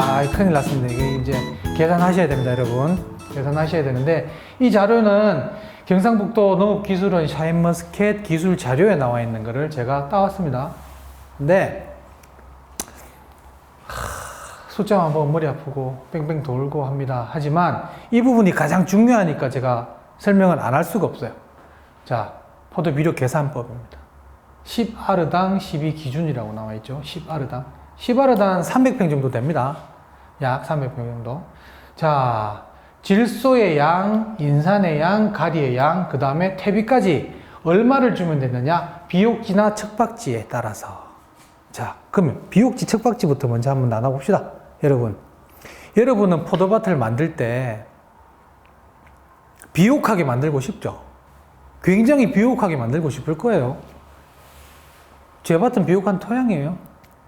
아, 큰일 났습니다. 이게 이제 계산하셔야 됩니다, 여러분. 계산하셔야 되는데 이 자료는 경상북도 농업기술원 샤인머스켓 기술 자료에 나와 있는 거를 제가 따왔습니다. 근데 하, 숫자 한번 머리 아프고 뺑뺑 돌고 합니다. 하지만 이 부분이 가장 중요하니까 제가 설명을 안 할 수가 없어요. 자, 포도 비료 계산법입니다. 10아르당 12 기준이라고 나와 있죠. 10아르당. 10아르당 300평 정도 됩니다. 약 300평 정도. 자, 질소의 양, 인산의 양, 가리의 양, 그 다음에 퇴비까지 얼마를 주면 되느냐? 비옥지나 척박지에 따라서. 자, 그러면 비옥지, 척박지부터 먼저 한번 나눠봅시다. 여러분. 여러분은 포도밭을 만들 때 비옥하게 만들고 싶죠? 굉장히 비옥하게 만들고 싶을 거예요. 제 밭은 비옥한 토양이에요.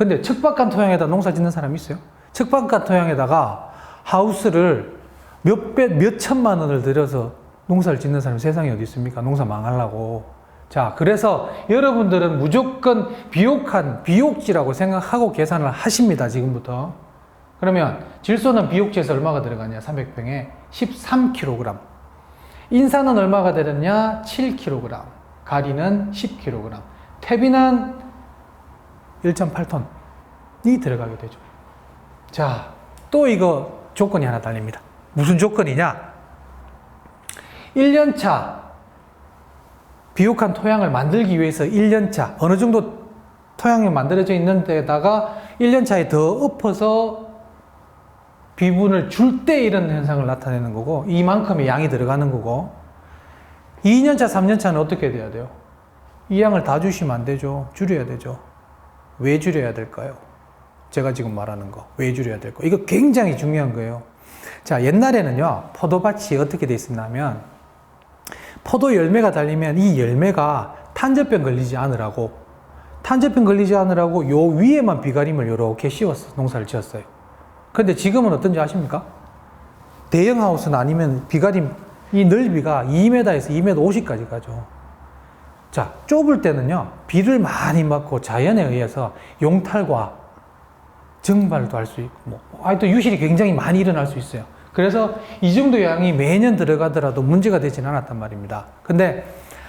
근데 척박한 토양에다 농사 짓는 사람이 있어요? 척박한 토양에다가 하우스를 몇 배, 몇 천만 원을 들여서 농사를 짓는 사람이 세상에 어디 있습니까? 농사 망하려고. 자, 그래서 여러분들은 무조건 비옥한, 비옥지라고 생각하고 계산을 하십니다, 지금부터. 그러면 질소는 비옥지에서 얼마가 들어가냐? 300평에 13kg. 인산은 얼마가 되느냐? 7kg. 가리는 10kg. 퇴비는 1.8톤이 들어가게 되죠. 자, 또 이거 조건이 하나 달립니다. 무슨 조건이냐? 1년차 비옥한 토양을 만들기 위해서 1년차 어느 정도 토양이 만들어져 있는 데다가 1년차에 더 엎어서 비분을 줄 때 이런 현상을 나타내는 거고 이만큼의 양이 들어가는 거고 2년차, 3년차는 어떻게 돼야 돼요? 이 양을 다 주시면 안 되죠. 줄여야 되죠. 왜 줄여야 될까요? 제가 지금 말하는 거. 왜 줄여야 될까? 이거 굉장히 중요한 거예요. 자, 옛날에는요, 포도밭이 어떻게 돼 있었냐면, 포도 열매가 달리면 이 열매가 탄저병 걸리지 않으라고, 탄저병 걸리지 않으라고 요 위에만 비가림을 이렇게 씌워서 농사를 지었어요. 근데 지금은 어떤지 아십니까? 대형 하우스는 아니면 비가림, 이 넓이가 2m에서 2m 50까지 가죠. 자, 좁을 때는요, 비를 많이 맞고 자연에 의해서 용탈과 증발도 할 수 있고, 뭐, 아또 유실이 굉장히 많이 일어날 수 있어요. 그래서 이 정도 양이 매년 들어가더라도 문제가 되진 않았단 말입니다. 근데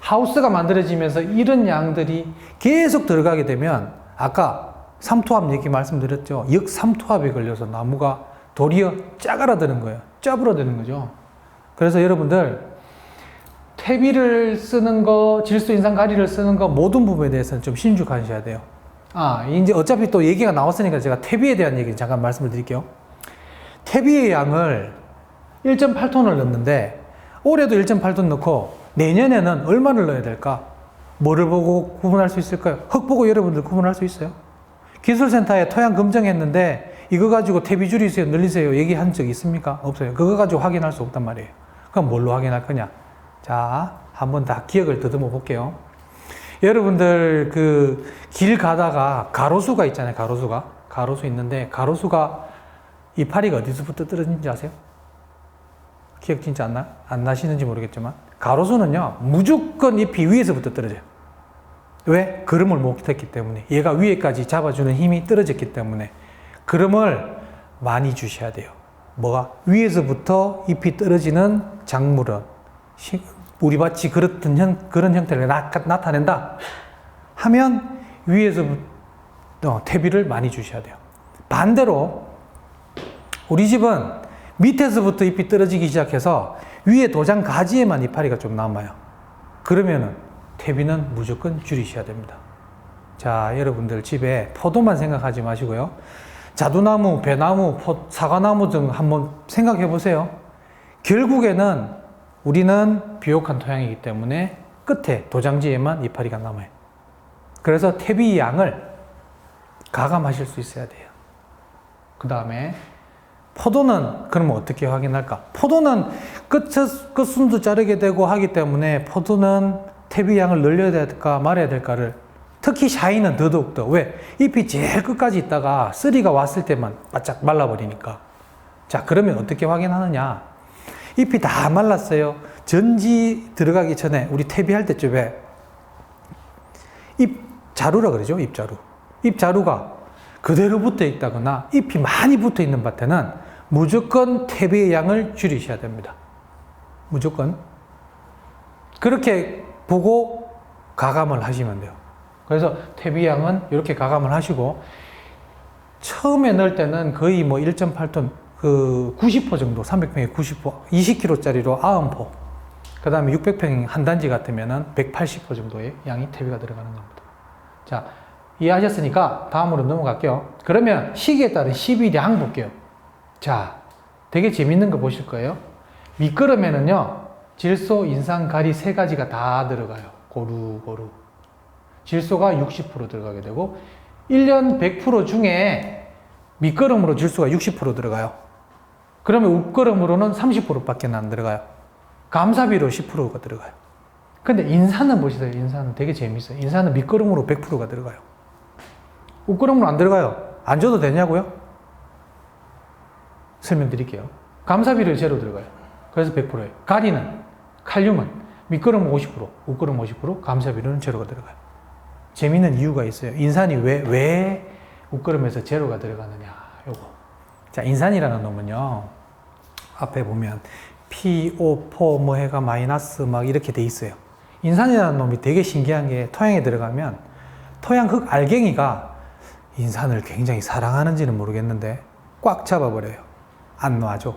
하우스가 만들어지면서 이런 양들이 계속 들어가게 되면 아까 삼투압 얘기 말씀드렸죠. 역삼투압에 걸려서 나무가 도리어 짜그라드는 거예요. 짜부러드는 거죠. 그래서 여러분들 퇴비를 쓰는 거, 질소 인상 가리를 쓰는 거 모든 부분에 대해서는 좀 신중하셔야 돼요. 아, 이제 어차피 또 얘기가 나왔으니까 제가 퇴비에 대한 얘기 잠깐 말씀을 드릴게요. 퇴비의 양을 1.8톤을 넣는데 올해도 1.8톤 넣고 내년에는 얼마를 넣어야 될까? 뭐를 보고 구분할 수 있을까요? 흙 보고 여러분들 구분할 수 있어요? 기술센터에 토양 검증했는데 이거 가지고 퇴비 줄이세요, 늘리세요 얘기한 적 있습니까? 없어요. 그거 가지고 확인할 수 없단 말이에요. 그럼 뭘로 확인할 거냐? 자, 한번 다 기억을 더듬어 볼게요. 여러분들 그 길 가다가 가로수가 있잖아요. 가로수가. 가로수 있는데 가로수가 이파리가 어디서부터 떨어진지 아세요? 기억 진짜 안 나? 안 나시는지 모르겠지만 가로수는요. 무조건 잎이 위에서부터 떨어져요. 왜? 그름을 못했기 때문에. 얘가 위에까지 잡아주는 힘이 떨어졌기 때문에. 그름을 많이 주셔야 돼요. 뭐가? 위에서부터 잎이 떨어지는 작물은 시- 우리 밭이 그렇던 형, 그런 형태를 나, 나타낸다 하면 위에서부터 어, 퇴비를 많이 주셔야 돼요. 반대로 우리 집은 밑에서부터 잎이 떨어지기 시작해서 위에 도장 가지에만 이파리가 좀 남아요. 그러면은 퇴비는 무조건 줄이셔야 됩니다. 자, 여러분들 집에 포도만 생각하지 마시고요. 자두나무, 배나무, 포- 사과나무 등 한번 생각해 보세요. 결국에는 우리는 비옥한 토양이기 때문에 끝에 도장지에만 이파리가 남아요. 그래서 퇴비 양을 가감하실 수 있어야 돼요. 그 다음에 포도는 그러면 어떻게 확인할까? 포도는 끝, 끝순도 자르게 되고 하기 때문에 포도는 퇴비 양을 늘려야 될까 말아야 될까를 특히 샤인은 더더욱더 왜? 잎이 제일 끝까지 있다가 쓰리가 왔을 때만 바짝 말라버리니까 자 그러면 어떻게 확인하느냐 잎이 다 말랐어요 전지 들어가기 전에 우리 퇴비할 때쯤에 잎 자루라 그러죠 잎 자루 잎 자루가 그대로 붙어 있다거나 잎이 많이 붙어 있는 밭에는 무조건 퇴비의 양을 줄이셔야 됩니다. 무조건. 그렇게 보고 가감을 하시면 돼요. 그래서 퇴비 양은 이렇게 가감을 하시고 처음에 넣을 때는 거의 뭐 1.8톤 그 90포 정도 300평에 90포 20kg짜리로 90포 그 다음에 600평 한 단지 같으면은 180포 정도의 양이 퇴비가 들어가는 겁니다. 자 이해하셨으니까 다음으로 넘어갈게요. 그러면 시기에 따른 시비량 볼게요. 자 되게 재밌는 거 보실 거예요. 미끄럼에는요 질소, 인산, 가리 세 가지가 다 들어가요. 고루고루. 질소가 60% 들어가게 되고 1년 100% 중에 밑거름으로 질소가 60% 들어가요. 그러면 웃거름으로는 30%밖에 안 들어가요. 감사비로 10%가 들어가요. 근데 인산은 보시세요. 인산은 되게 재밌어요. 인산은 밑거름으로 100%가 들어가요. 웃거름으로 안 들어가요. 안 줘도 되냐고요? 설명드릴게요. 감사비로 제로 들어가요. 그래서 100%예요. 가리는, 칼륨은 밑거름 50%, 웃거름 50%, 감사비로는 제로가 들어가요. 재미있는 이유가 있어요. 인산이 왜, 왜 웃거름에서 제로가 들어가느냐, 요거. 자, 인산이라는 놈은요, 앞에 보면 PO4 뭐 해가 마이너스 막 이렇게 돼 있어요. 인산이라는 놈이 되게 신기한 게 토양에 들어가면 토양 흙 알갱이가 인산을 굉장히 사랑하는지는 모르겠는데 꽉 잡아버려요. 안 놔줘.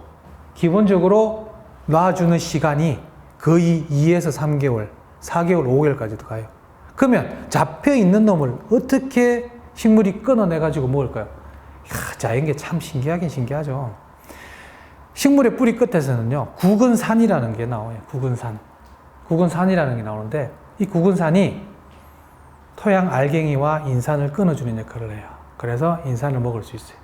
기본적으로 놔주는 시간이 거의 2에서 3개월, 4개월, 5개월까지도 가요. 그러면 잡혀 있는 놈을 어떻게 식물이 끊어내가지고 먹을까요? 이야, 자연계 참 신기하긴 신기하죠. 식물의 뿌리 끝에서는요, 구근산이라는 게 나와요. 구근산. 구근산이라는 게 나오는데, 이 구근산이 토양 알갱이와 인산을 끊어주는 역할을 해요. 그래서 인산을 먹을 수 있어요.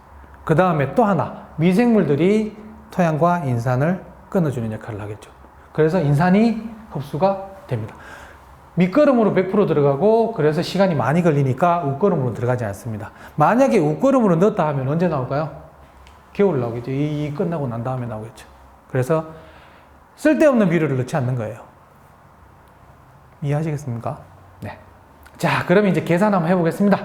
그 다음에 또 하나, 미생물들이 토양과 인산을 끊어주는 역할을 하겠죠. 그래서 인산이 흡수가 됩니다. 밑거름으로 100% 들어가고 그래서 시간이 많이 걸리니까 웃거름으로 들어가지 않습니다. 만약에 웃거름으로 넣었다 하면 언제 나올까요? 겨울 나오겠죠. 이, 이 끝나고 난 다음에 나오겠죠. 그래서 쓸데없는 비료를 넣지 않는 거예요. 이해하시겠습니까? 네. 자, 그럼 이제 계산 한번 해보겠습니다.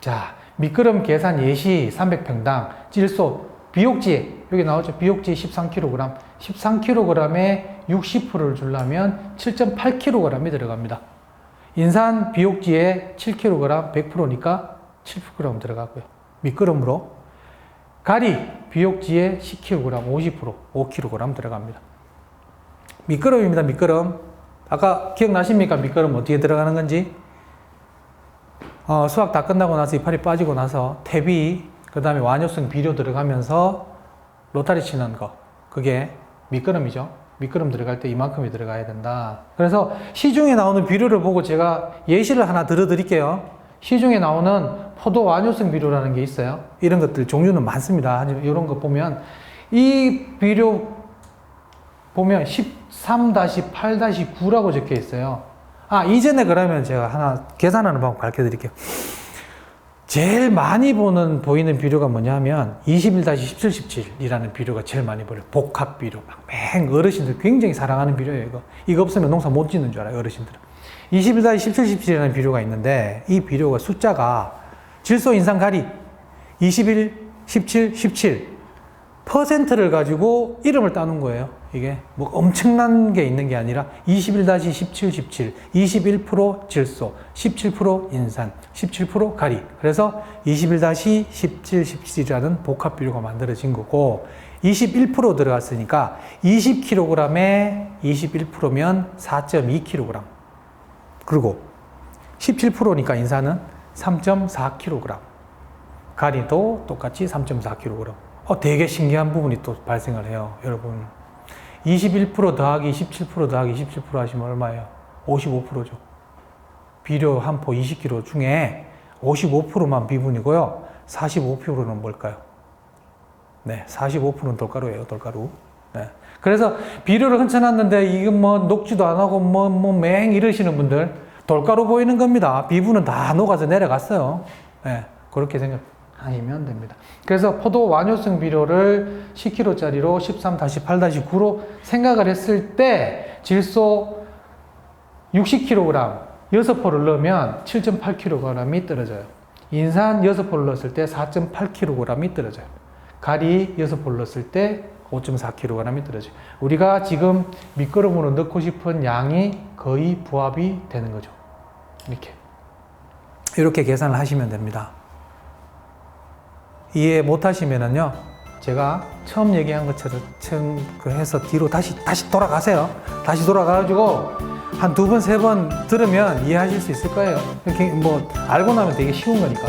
자, 미끄럼 계산 예시 300평당 질소 비옥지 여기 나오죠. 비옥지 13kg, 13kg에 60%를 주려면 7.8kg이 들어갑니다. 인산 비옥지에 7kg, 100%니까 7kg 들어가고요. 미끄럼으로 가리 비옥지에 10kg, 50%, 5kg 들어갑니다. 미끄럼입니다. 미끄럼. 아까 기억나십니까? 미끄럼 어떻게 들어가는 건지? 어, 수학 다 끝나고 나서 이파리 빠지고 나서 퇴비, 그 다음에 완효성 비료 들어가면서 로타리 치는 거. 그게 미끄럼이죠. 미끄럼 들어갈 때 이만큼이 들어가야 된다. 그래서 시중에 나오는 비료를 보고 제가 예시를 하나 들어드릴게요. 시중에 나오는 포도 완효성 비료라는 게 있어요. 이런 것들 종류는 많습니다. 이런 거 보면 이 비료 보면 13-8-9라고 적혀 있어요. 아, 이전에 그러면 제가 하나 계산하는 방법 가르쳐 드릴게요. 제일 많이 보는, 보이는 비료가 뭐냐면 21-17-17이라는 비료가 제일 많이 보여요. 복합 비료. 막 맹 어르신들 굉장히 사랑하는 비료예요, 이거. 이거 없으면 농사 못 짓는 줄 알아요, 어르신들은. 21-17-17이라는 비료가 있는데 이 비료가 숫자가 질소 인산 가리 21, 17, 17 퍼센트를 가지고 이름을 따는 거예요. 이게 뭐 엄청난 게 있는 게 아니라 21-17, 17, 21% 질소, 17% 인산, 17% 가리. 그래서 21-17, 17이라는 복합 비료가 만들어진 거고 21% 들어갔으니까 20kg에 21%면 4.2kg. 그리고 17%니까 인산은 3.4kg. 가리도 똑같이 3.4kg. 어, 되게 신기한 부분이 또 발생을 해요, 여러분. 21% 더하기 17% 더하기 17% 하시면 얼마예요? 55%죠. 비료 한 포 20kg 중에 55%만 비분이고요. 45%는 뭘까요? 네, 45%는 돌가루예요, 돌가루. 네. 그래서 비료를 흔쳐놨는데 이건 뭐 녹지도 안 하고 뭐, 뭐 맹 이러시는 분들 돌가루 보이는 겁니다. 비분은 다 녹아서 내려갔어요. 네, 그렇게 생각하시면 됩니다. 그래서 포도 완효성 비료를 10kg짜리로 13-8-9로 생각을 했을 때 질소 60kg 6포를 넣으면 7.8kg이 떨어져요. 인산 6포를 넣었을 때 4.8kg이 떨어져요. 가리 6포를 넣었을 때 5.4kg이 떨어져요. 우리가 지금 미끄럼으로 넣고 싶은 양이 거의 부합이 되는 거죠. 이렇게. 이렇게 계산을 하시면 됩니다. 이해 못 하시면은요, 제가 처음 얘기한 것처럼 그 해서 뒤로 다시, 다시 돌아가세요. 다시 돌아가가지고 한 두 번, 세 번 들으면 이해하실 수 있을 거예요. 이렇게 뭐, 알고 나면 되게 쉬운 거니까.